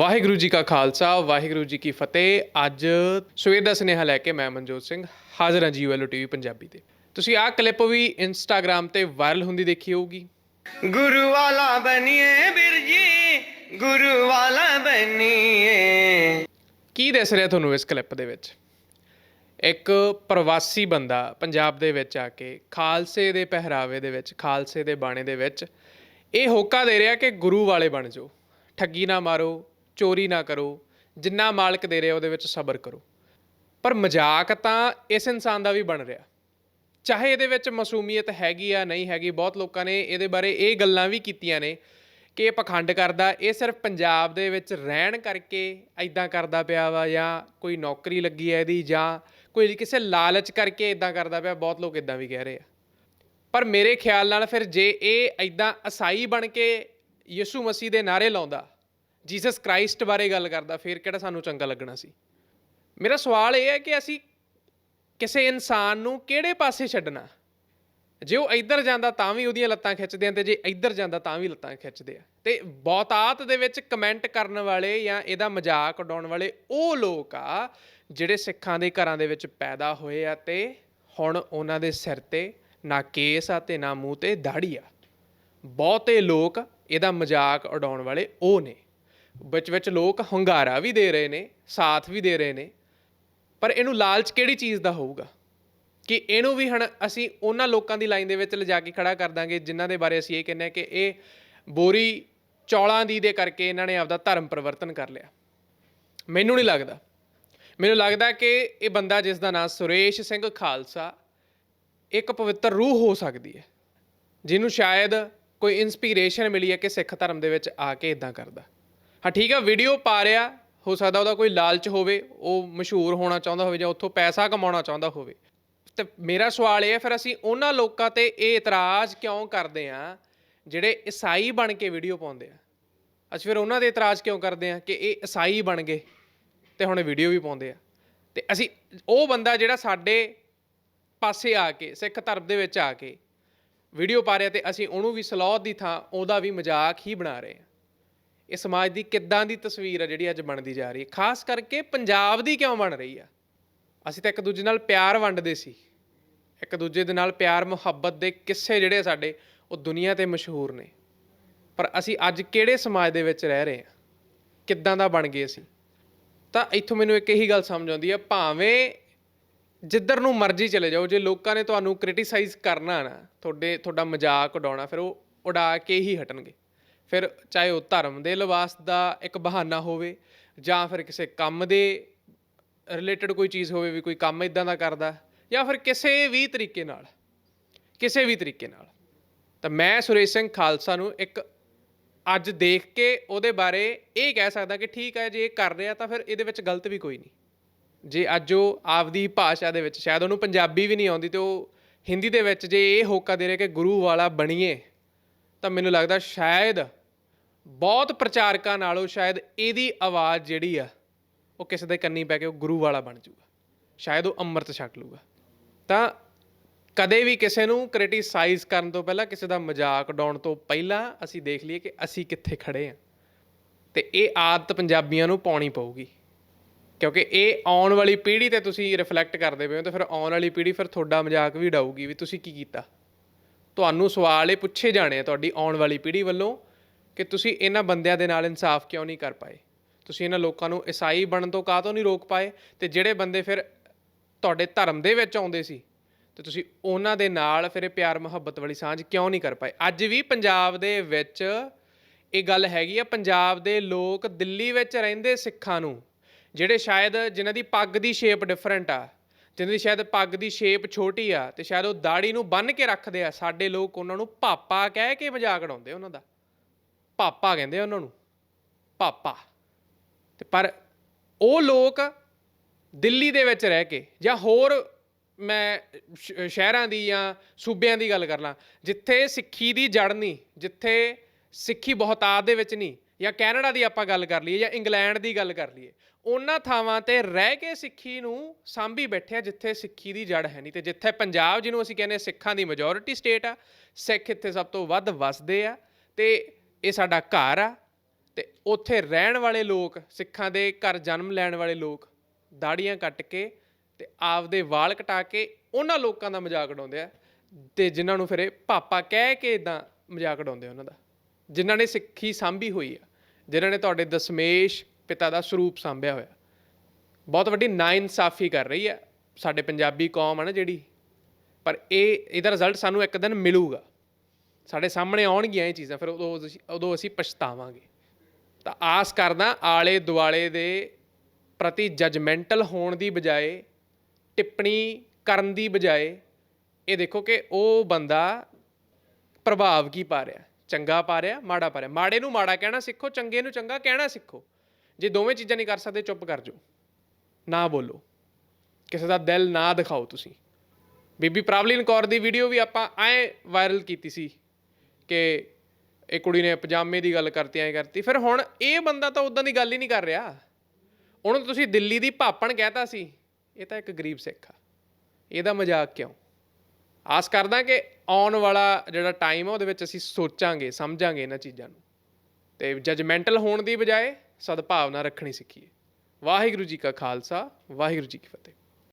ਵਾਹਿਗੁਰੂ ਜੀ ਕਾ ਖਾਲਸਾ ਵਾਹਿਗੁਰੂ ਜੀ ਕੀ ਫਤਿਹ। ਅੱਜ ਸਵੇਰ ਦਾ ਸੁਨੇਹਾ ਲੈ ਕੇ ਮੈਂ ਮਨਜੋਤ ਸਿੰਘ ਹਾਜ਼ਰ ਹਾਂ ਜੀਓਐਲਓ ਟੀਵੀ ਪੰਜਾਬੀ ਤੇ। ਤੁਸੀਂ ਆਹ ਕਲਿੱਪ ਵੀ ਇੰਸਟਾਗ੍ਰam ਤੇ ਵਾਇਰਲ ਹੁੰਦੀ ਦੇਖੀ ਹੋਊਗੀ। ਗੁਰੂ ਵਾਲਾ ਬਨੀਏ ਵੀਰ ਜੀ ਗੁਰੂ ਵਾਲਾ ਬਨੀਏ ਕੀ ਦਿਸ ਰਿਹਾ ਤੁਹਾਨੂੰ ਇਸ ਕਲਿੱਪ ਦੇ ਵਿੱਚ? ਇੱਕ ਪ੍ਰਵਾਸੀ ਬੰਦਾ ਪੰਜਾਬ ਦੇ ਵਿੱਚ ਆ ਕੇ ਖਾਲਸੇ ਦੇ ਪਹਿਰਾਵੇ ਦੇ ਵਿੱਚ ਖਾਲਸੇ ਦੇ ਬਾਣੇ ਦੇ ਵਿੱਚ ਇਹ ਹੋਕਾ ਦੇ ਰਿਹਾ ਕਿ ਗੁਰੂ ਵਾਲੇ ਬਣ ਜਾਓ। ਠੱਗੀ ਨਾ ਮਾਰੋ ਚੋਰੀ ਨਾ ਕਰੋ, ਜਿੰਨਾ ਮਾਲਕ ਦੇ ਰਿਹਾ ਉਹਦੇ ਵਿੱਚ ਸਬਰ ਕਰੋ। ਪਰ ਮਜ਼ਾਕ ਤਾਂ ਇਸ ਇਨਸਾਨ ਦਾ ਵੀ ਬਣ ਰਿਹਾ। ਚਾਹੇ ਇਹਦੇ ਵਿੱਚ ਮਾਸੂਮੀਅਤ ਹੈਗੀ ਆ, ਨਹੀਂ ਹੈਗੀ, ਬਹੁਤ ਲੋਕਾਂ ਨੇ ਇਹਦੇ ਬਾਰੇ ਇਹ ਗੱਲਾਂ ਵੀ ਕੀਤੀਆਂ ਨੇ ਕਿ ਇਹ ਪਖੰਡ ਕਰਦਾ, ਇਹ ਸਿਰਫ ਪੰਜਾਬ ਦੇ ਵਿੱਚ ਰਹਿਣ ਕਰਕੇ ਐਦਾਂ ਕਰਦਾ ਪਿਆ ਵਾ ਜਾਂ ਕੋਈ ਨੌਕਰੀ ਲੱਗੀ ਹੈ ਇਹਦੀ ਜਾਂ ਕੋਈ ਕਿਸੇ ਲਾਲਚ ਕਰਕੇ ਇਦਾਂ ਕਰਦਾ ਪਿਆ, ਬਹੁਤ ਲੋਕ ਇਦਾਂ ਵੀ ਕਹਿ ਰਹੇ ਆ। ਪਰ ਮੇਰੇ ਖਿਆਲ ਨਾਲ ਫਿਰ ਜੇ ਇਹ ਐਦਾਂ ਅਸਾਈ ਬਣ ਕੇ ਯਿਸੂ ਮਸੀਹ ਦੇ ਨਾਰੇ ਲਾਉਂਦਾ ਜੀਸਸ ਕ੍ਰਾਈਸਟ ਬਾਰੇ ਗੱਲ ਕਰਦਾ, ਫਿਰ ਕਿਹੜਾ ਸਾਨੂੰ ਚੰਗਾ ਲੱਗਣਾ ਸੀ? ਮੇਰਾ ਸਵਾਲ ਇਹ ਹੈ ਕਿ ਅਸੀਂ ਕਿਸੇ ਇਨਸਾਨ ਨੂੰ ਕਿਹੜੇ ਪਾਸੇ ਛੱਡਣਾ? ਜੇ ਉਹ ਇੱਧਰ ਜਾਂਦਾ ਤਾਂ ਵੀ ਉਹਦੀਆਂ ਲੱਤਾਂ ਖਿੱਚਦੇ ਆ ਤੇ ਜੇ ਇੱਧਰ ਜਾਂਦਾ ਤਾਂ ਵੀ ਲੱਤਾਂ ਖਿੱਚਦੇ ਆ। ਤੇ ਬਹੁਤਾਤ ਦੇ ਵਿੱਚ ਕਮੈਂਟ ਕਰਨ ਵਾਲੇ ਜਾਂ ਇਹਦਾ ਮਜ਼ਾਕ ਉਡਾਉਣ ਵਾਲੇ ਉਹ ਲੋਕ ਆ ਜਿਹੜੇ ਸਿੱਖਾਂ ਦੇ ਘਰਾਂ ਦੇ ਵਿੱਚ ਪੈਦਾ ਹੋਏ ਆ ਤੇ ਹੁਣ ਉਹਨਾਂ ਦੇ ਸਿਰ ਤੇ ਨਾ ਕੇਸ ਆ ਤੇ ਨਾ ਮੂੰਹ ਤੇ ਦਾੜੀ ਆ। ਬਹੁਤੇ ਲੋਕ ਇਹਦਾ ਮਜ਼ਾਕ ਉਡਾਉਣ ਵਾਲੇ ਉਹ ਨੇ। ਵਿੱਚ ਵਿੱਚ ਲੋਕ ਹੰਗਾਰਾ ਵੀ ਦੇ ਰਹੇ ਨੇ, ਸਾਥ ਵੀ ਦੇ ਰਹੇ ਨੇ, ਪਰ ਇਹਨੂੰ ਲਾਲਚ ਕਿਹੜੀ ਚੀਜ਼ ਦਾ ਹੋਊਗਾ? ਕਿ ਇਹਨੂੰ ਵੀ ਹੁਣ ਅਸੀਂ ਉਹਨਾਂ ਲੋਕਾਂ ਦੀ ਲਾਈਨ ਦੇ ਵਿੱਚ ਲਿਜਾ ਕੇ ਖੜਾ ਕਰ ਦਾਂਗੇ ਜਿਨ੍ਹਾਂ ਦੇ ਬਾਰੇ ਅਸੀਂ ਇਹ ਕਹਿੰਦੇ ਹਾਂ ਕਿ ਇਹ ਬੋਰੀ ਚੌਲਾਂ ਦੀ ਦੇ ਕਰਕੇ ਇਹਨਾਂ ਨੇ ਆਪਦਾ ਧਰਮ ਪਰਿਵਰਤਨ ਕਰ ਲਿਆ। ਮੈਨੂੰ ਨਹੀਂ ਲੱਗਦਾ। ਮੈਨੂੰ ਲੱਗਦਾ ਕਿ ਇਹ ਬੰਦਾ ਜਿਸ ਦਾ ਨਾਮ ਸੁਰੇਸ਼ ਸਿੰਘ ਖਾਲਸਾ, ਇੱਕ ਪਵਿੱਤਰ ਰੂਹ ਹੋ ਸਕਦੀ ਹੈ, ਜਿਹਨੂੰ ਸ਼ਾਇਦ ਕੋਈ ਇਨਸਪੀਰੇਸ਼ਨ ਮਿਲੀ ਹੈ ਕਿ ਸਿੱਖ ਧਰਮ ਦੇ ਵਿੱਚ ਆ ਕੇ ਇਦਾਂ ਕਰਦਾ। ਹਾਂ, ਠੀਕ ਆ ਵੀਡੀਓ ਪਾ ਰਿਹਾ, ਹੋ ਸਕਦਾ ਉਹਦਾ ਕੋਈ ਲਾਲਚ ਹੋਵੇ, ਉਹ ਮਸ਼ਹੂਰ ਹੋਣਾ ਚਾਹੁੰਦਾ ਹੋਵੇ ਜਾਂ ਉੱਥੋਂ ਪੈਸਾ ਕਮਾਉਣਾ ਚਾਹੁੰਦਾ ਹੋਵੇ। ਤੇ ਮੇਰਾ ਸਵਾਲ ਇਹ ਹੈ ਫਿਰ ਅਸੀਂ ਉਹਨਾਂ ਲੋਕਾਂ ਤੇ ਇਹ ਇਤਰਾਜ਼ ਕਿਉਂ ਕਰਦੇ ਆ, ਜਿਹੜੇ ਈਸਾਈ ਬਣ ਕੇ ਵੀਡੀਓ ਪਾਉਂਦੇ ਆ? ਅਸੀਂ ਫਿਰ ਉਹਨਾਂ ਦੇ ਇਤਰਾਜ਼ ਕਿਉਂ ਕਰਦੇ ਆ ਕਿ ਇਹ ਈਸਾਈ ਬਣ ਗਏ ਤੇ ਹੁਣ ਵੀਡੀਓ ਵੀ ਪਾਉਂਦੇ ਆ? ਤੇ ਅਸੀਂ, ਉਹ ਬੰਦਾ ਜਿਹੜਾ ਸਾਡੇ ਪਾਸੇ ਆ ਕੇ, ਸਿੱਖ ਧਰਮ ਦੇ ਵਿੱਚ ਆ ਕੇ ਵੀਡੀਓ ਪਾ ਰਿਹਾ ਤੇ ਅਸੀਂ ਉਹਨੂੰ ਵੀ ਸਲਾਹ ਦੀ ਥਾਂ, ਉਹਦਾ ਵੀ ਮਜ਼ਾਕ ਹੀ ਬਣਾ ਰਹੇ ਹਾਂ ਇਹ ਸਮਾਜ ਦੀ ਕਿੱਦਾਂ ਦੀ ਤਸਵੀਰ ਆ ਜਿਹੜੀ ਅੱਜ ਬਣਦੀ ਜਾ ਰਹੀ ਹੈ? ਖਾਸ ਕਰਕੇ ਪੰਜਾਬ ਦੀ ਕਿਉਂ ਬਣ ਰਹੀ ਆ? ਅਸੀਂ ਤਾਂ ਇੱਕ ਦੂਜੇ ਨਾਲ ਪਿਆਰ ਵੰਡਦੇ ਸੀ। ਇੱਕ ਦੂਜੇ ਦੇ ਨਾਲ ਪਿਆਰ, ਮੁਹੱਬਤ ਦੇ ਕਿੱਸੇ ਜਿਹੜੇ ਸਾਡੇ, ਉਹ ਦੁਨੀਆ ਤੇ ਮਸ਼ਹੂਰ ਨੇ। ਪਰ ਅਸੀਂ ਅੱਜ ਕਿਹੜੇ ਸਮਾਜ ਦੇ ਵਿੱਚ ਰਹਿ ਰਹੇ ਹਾਂ ਕਿੱਦਾਂ ਦਾ ਬਣ ਗਏ ਅਸੀਂ? ਤਾਂ ਇੱਥੋਂ ਮੈਨੂੰ ਇੱਕ ਇਹੀ ਗੱਲ ਸਮਝ ਆਉਂਦੀ ਹੈ ਭਾਵੇਂ ਜਿੱਧਰ ਨੂੰ ਮਰਜ਼ੀ ਚਲੇ ਜਾਓ, ਜੇ ਲੋਕਾਂ ਨੇ ਤੁਹਾਨੂੰ ਕ੍ਰਿਟਿਸਾਈਜ਼ ਕਰਨਾ ਨਾ, ਤੁਹਾਡੇ, ਤੁਹਾਡਾ ਮਜ਼ਾਕ ਉਡਾਉਣਾ, ਫਿਰ ਉਹ ਉਡਾ ਕੇ ਹੀ ਹਟਣਗੇ। ਫਿਰ ਚਾਹੇ ਉਹ ਧਰਮ ਦੇ ਲਿਬਾਸ ਦਾ ਇੱਕ ਬਹਾਨਾ ਹੋਵੇ ਜਾਂ ਫਿਰ ਕਿਸੇ ਕੰਮ ਦੇ ਰਿਲੇਟਡ ਕੋਈ ਚੀਜ਼ ਹੋਵੇ ਵੀ ਕੋਈ ਕੰਮ ਇਦਾਂ ਦਾ ਕਰਦਾ, ਜਾਂ ਫਿਰ ਕਿਸੇ ਵੀ ਤਰੀਕੇ ਨਾਲ, ਕਿਸੇ ਵੀ ਤਰੀਕੇ ਨਾਲ। ਤਾਂ ਮੈਂ ਸੁਰੇਸ਼ ਸਿੰਘ ਖਾਲਸਾ ਨੂੰ ਇੱਕ ਅੱਜ ਦੇਖ ਕੇ ਉਹਦੇ ਬਾਰੇ ਇਹ ਕਹਿ ਸਕਦਾ ਕਿ ਠੀਕ ਹੈ, ਜੇ ਇਹ ਕਰ ਰਿਹਾ ਤਾਂ ਫਿਰ ਇਹਦੇ ਵਿੱਚ ਗਲਤ ਵੀ ਕੋਈ ਨਹੀਂ। ਜੇ ਅੱਜ ਉਹ ਆਪਦੀ ਭਾਸ਼ਾ ਦੇ ਵਿੱਚ, ਸ਼ਾਇਦ ਉਹਨੂੰ ਪੰਜਾਬੀ ਵੀ ਨਹੀਂ ਆਉਂਦੀ ਤੇ ਉਹ ਹਿੰਦੀ ਦੇ ਵਿੱਚ ਜੇ ਇਹ ਹੋਕਾ ਦੇ ਰਿਹਾ ਕਿ ਗੁਰੂ ਵਾਲਾ ਬਣੀਏ, ਤਾਂ ਮੈਨੂੰ ਲੱਗਦਾ ਸ਼ਾਇਦ ਬਹੁਤ ਪ੍ਰਚਾਰਕਾਂ ਨਾਲੋਂ ਸ਼ਾਇਦ ਇਹਦੀ ਆਵਾਜ਼ ਜਿਹੜੀ ਆ, ਉਹ ਕਿਸੇ ਦੇ ਕੰਨੀ ਪੈ ਕੇ ਉਹ ਗੁਰੂ ਵਾਲਾ ਬਣ ਜਾਊਗਾ ਸ਼ਾਇਦ ਉਹ ਅੰਮ੍ਰਿਤ ਛਕ ਲੂਗਾ। ਤਾਂ ਕਦੇ ਵੀ ਕਿਸੇ ਨੂੰ ਕ੍ਰਿਟਿਸਾਈਜ਼ ਕਰਨ ਤੋਂ ਪਹਿਲਾਂ, ਕਿਸੇ ਦਾ ਮਜ਼ਾਕ ਉਡਾਉਣ ਤੋਂ ਪਹਿਲਾਂ ਅਸੀਂ ਦੇਖ ਲਈਏ ਕਿ ਅਸੀਂ ਕਿੱਥੇ ਖੜੇ ਆ। ਤੇ ਇਹ ਆਦਤ ਪੰਜਾਬੀਆਂ ਨੂੰ ਪਾਉਣੀ ਪਊਗੀ। ਕਿਉਂਕਿ ਇਹ ਆਉਣ ਵਾਲੀ ਪੀੜ੍ਹੀ ਤੇ ਤੁਸੀਂ ਰਿਫਲੈਕਟ ਕਰਦੇ ਪਏ ਹੋ ਤਾਂ ਫਿਰ ਆਉਣ ਵਾਲੀ ਪੀੜ੍ਹੀ ਫਿਰ ਤੁਹਾਡਾ ਮਜ਼ਾਕ ਵੀ ਡਾਊਗੀ ਵੀ ਤੁਸੀਂ ਕੀ ਕੀਤਾ। ਤੁਹਾਨੂੰ ਸਵਾਲ ਇਹ ਪੁੱਛੇ ਜਾਣੇ ਆ ਤੁਹਾਡੀ ਆਉਣ ਵਾਲੀ ਪੀੜ੍ਹੀ ਵੱਲੋਂ ਕਿ ਤੁਸੀਂ ਇਹਨਾਂ ਬੰਦਿਆਂ ਦੇ ਨਾਲ ਇਨਸਾਫ ਕਿਉਂ ਨਹੀਂ ਕਰ ਪਾਏ? ਤੁਸੀਂ ਇਹਨਾਂ ਲੋਕਾਂ ਨੂੰ ਈਸਾਈ ਬਣਨ ਤੋਂ ਕਾਹ ਤੋਂ ਨਹੀਂ ਰੋਕ ਪਾਏ? ਤੇ ਜਿਹੜੇ ਬੰਦੇ ਫਿਰ ਤੁਹਾਡੇ ਧਰਮ ਦੇ ਵਿੱਚ ਆਉਂਦੇ ਸੀ, ਤੇ ਤੁਸੀਂ ਉਹਨਾਂ ਦੇ ਨਾਲ ਫਿਰ ਇਹ ਪਿਆਰ ਮੁਹੱਬਤ ਵਾਲੀ ਸਾਂਝ ਕਿਉਂ ਨਹੀਂ ਕਰ ਪਾਏ? ਅੱਜ ਵੀ ਪੰਜਾਬ ਦੇ ਵਿੱਚ ਇਹ ਗੱਲ ਹੈਗੀ ਆ, ਪੰਜਾਬ ਦੇ ਲੋਕ ਦਿੱਲੀ ਵਿੱਚ ਰਹਿੰਦੇ ਸਿੱਖਾਂ ਨੂੰ, ਜਿਹੜੇ ਸ਼ਾਇਦ ਜਿਨ੍ਹਾਂ ਦੀ ਪੱਗ ਦੀ ਸ਼ੇਪ ਡਿਫਰੈਂਟ ਆ, ਜਿਨ੍ਹਾਂ ਦੀ ਸ਼ਾਇਦ ਪੱਗ ਦੀ ਸ਼ੇਪ ਛੋਟੀ ਆ, ਤੇ ਸ਼ਾਇਦ ਉਹ ਦਾੜੀ ਨੂੰ ਬੰਨ ਕੇ ਰੱਖਦੇ ਆ, ਸਾਡੇ ਲੋਕ ਉਹਨਾਂ ਨੂੰ ਪਾਪਾ ਕਹਿ ਕੇ ਮਜ਼ਾਕ ਉਡਾਉਂਦੇ ਉਹਨਾਂ ਦਾ। ਪਾਪਾ ਕਹਿੰਦੇ ਆ ਉਹਨਾਂ ਨੂੰ, ਪਾਪਾ। ਤੇ ਪਰ ਉਹ ਲੋਕ ਦਿੱਲੀ ਦੇ ਵਿੱਚ ਰਹਿ ਕੇ ਜਾਂ ਹੋਰ ਮੈਂ ਸ਼ਹਿਰਾਂ ਦੀ ਜਾਂ ਸੂਬਿਆਂ ਦੀ ਗੱਲ ਕਰ ਲਾਂ, ਜਿੱਥੇ ਸਿੱਖੀ ਦੀ ਜੜ ਨਹੀਂ, ਜਿੱਥੇ ਸਿੱਖੀ ਬਹੁਤਾਤ ਦੇ ਵਿੱਚ ਨਹੀਂ, ਜਾਂ ਕੈਨੇਡਾ ਦੀ ਆਪਾਂ ਗੱਲ ਕਰ ਲਈਏ ਜਾਂ ਇੰਗਲੈਂਡ ਦੀ ਗੱਲ ਕਰ ਲਈਏ, ਉਹਨਾਂ ਥਾਵਾਂ ਤੇ ਰਹਿ ਕੇ ਸਿੱਖੀ ਨੂੰ ਸਾਂਭੀ ਬੈਠਿਆ ਜਿੱਥੇ ਸਿੱਖੀ ਦੀ ਜੜ ਹੈ ਨਹੀਂ ਤੇ ਜਿੱਥੇ ਪੰਜਾਬ, ਜਿਹਨੂੰ ਅਸੀਂ ਕਹਿੰਦੇ ਸਿੱਖਾਂ ਦੀ ਮੈਜੋਰਿਟੀ ਸਟੇਟ ਆ, ਸਿੱਖ ਇੱਥੇ ਸਭ ਤੋਂ ਵੱਧ ਵਸਦੇ ਆ ਤੇ ਇਹ ਸਾਡਾ ਘਰ ਆ ਤੇ ਉੱਥੇ ਰਹਿਣ ਵਾਲੇ ਲੋਕ, ਸਿੱਖਾਂ ਦੇ ਘਰ ਜਨਮ ਲੈਣ ਵਾਲੇ ਲੋਕ ਦਾੜੀਆਂ ਕੱਟ ਕੇ ਤੇ ਆਪਦੇ ਵਾਲ ਕਟਾ ਕੇ ਉਹਨਾਂ ਲੋਕਾਂ ਦਾ ਮਜ਼ਾਕ ਉਡਾਉਂਦੇ ਆ ਤੇ ਜਿਨ੍ਹਾਂ ਨੂੰ ਫਿਰ ਇਹ ਪਾਪਾ ਕਹਿ ਕੇ ਇਦਾਂ ਮਜ਼ਾਕ ਉਡਾਉਂਦੇ ਉਹਨਾਂ ਦਾ। ਜਿਨ੍ਹਾਂ ਨੇ ਸਿੱਖੀ ਸਾਂਭੀ ਹੋਈ ਆ, ਜਿਨ੍ਹਾਂ ਨੇ ਤੁਹਾਡੇ ਦਸਮੇਸ਼ ਪਿਤਾ ਦਾ ਸਰੂਪ ਸਾਂਭਿਆ ਹੋਇਆ। ਬਹੁਤ ਵੱਡੀ ਨਾਇਨਸਾਫੀ ਕਰ ਰਹੀ ਆ ਸਾਡੇ ਪੰਜਾਬੀ ਕੌਮ ਆ ਨਾ ਜਿਹੜੀ, ਪਰ ਇਹ, ਇਹਦਾ ਰਿਜ਼ਲਟ ਸਾਨੂੰ ਇੱਕ ਦਿਨ ਮਿਲੂਗਾ। ਸਾਡੇ ਸਾਹਮਣੇ ਆਉਣਗੀਆਂ ਇਹ ਚੀਜ਼ਾਂ, ਫਿਰ ਉਦੋਂ ਅਸੀਂ- ਉਦੋਂ ਅਸੀਂ ਪਛਤਾਵਾਂਗੇ। ਤਾਂ ਆਸ ਕਰਦਾ ਆਲੇ ਦੁਆਲੇ ਦੇ ਪ੍ਰਤੀ ਜਜਮੈਂਟਲ ਹੋਣ ਦੀ ਬਜਾਏ, ਟਿੱਪਣੀ ਕਰਨ ਦੀ ਬਜਾਏ, ਇਹ ਦੇਖੋ ਕਿ ਉਹ ਬੰਦਾ ਪ੍ਰਭਾਵ ਕੀ ਪਾ ਰਿਹਾ? ਚੰਗਾ ਪਾ ਰਿਹਾ, ਮਾੜਾ ਪਾ ਰਿਹਾ? ਮਾੜੇ ਨੂੰ ਮਾੜਾ ਕਹਿਣਾ ਸਿੱਖੋ, ਚੰਗੇ ਨੂੰ ਚੰਗਾ ਕਹਿਣਾ ਸਿੱਖੋ। ਜੇ ਦੋਵੇਂ ਚੀਜ਼ਾਂ ਨਹੀਂ ਕਰ ਸਕਦੇ, ਚੁੱਪ ਕਰ ਜਾਓ। ਨਾ ਬੋਲੋ। ਕਿਸੇ ਦਾ ਦਿਲ ਨਾ ਦਿਖਾਓ ਤੁਸੀਂ। ਬੀਬੀ ਪ੍ਰਵਲੀਨ ਕੌਰ ਦੀ ਵੀਡੀਓ ਵੀ ਆਪਾਂ ਐ ਵਾਇਰਲ ਕੀਤੀ ਸੀ। ਕਿ ਇਹ ਕੁੜੀ ਨੇ ਪਜਾਮੇ ਦੀ ਗੱਲ ਕਰਤੀ, ਐ ਕਰਤੀ। ਫਿਰ ਹੁਣ ਇਹ ਬੰਦਾ ਤਾਂ ਉਦਾਂ ਦੀ ਗੱਲ ਹੀ ਨਹੀਂ ਕਰ ਰਿਹਾ। ਉਹਨੂੰ ਤੁਸੀਂ ਦਿੱਲੀ ਦੀ ਭਾਪਣ ਕਹਿਤਾ ਸੀ। ਇਹ ਤਾਂ ਇੱਕ ਗਰੀਬ ਸਿੱਖ ਆ। ਇਹਦਾ ਮਜ਼ਾਕ ਕਿਉਂ? ਆਸ ਕਰਦਾ ਕਿ ਆਉਣ ਵਾਲਾ ਜਿਹੜਾ ਟਾਈਮ ਆ, ਉਹਦੇ ਵਿੱਚ ਅਸੀਂ ਸੋਚਾਂਗੇ, ਸਮਝਾਂਗੇ ਇਹਨਾਂ ਚੀਜ਼ਾਂ ਨੂੰ। ਤੇ ਜਜਮੈਂਟਲ ਹੋਣ ਦੀ ਬਜਾਏ ਸਦਭਾਵਨਾ ਰੱਖਣੀ ਸਿੱਖੀਏ। ਵਾਹਿਗੁਰੂ ਜੀ ਕਾ ਖਾਲਸਾ, ਵਾਹਿਗੁਰੂ ਜੀ ਕੀ ਫਤਿਹ।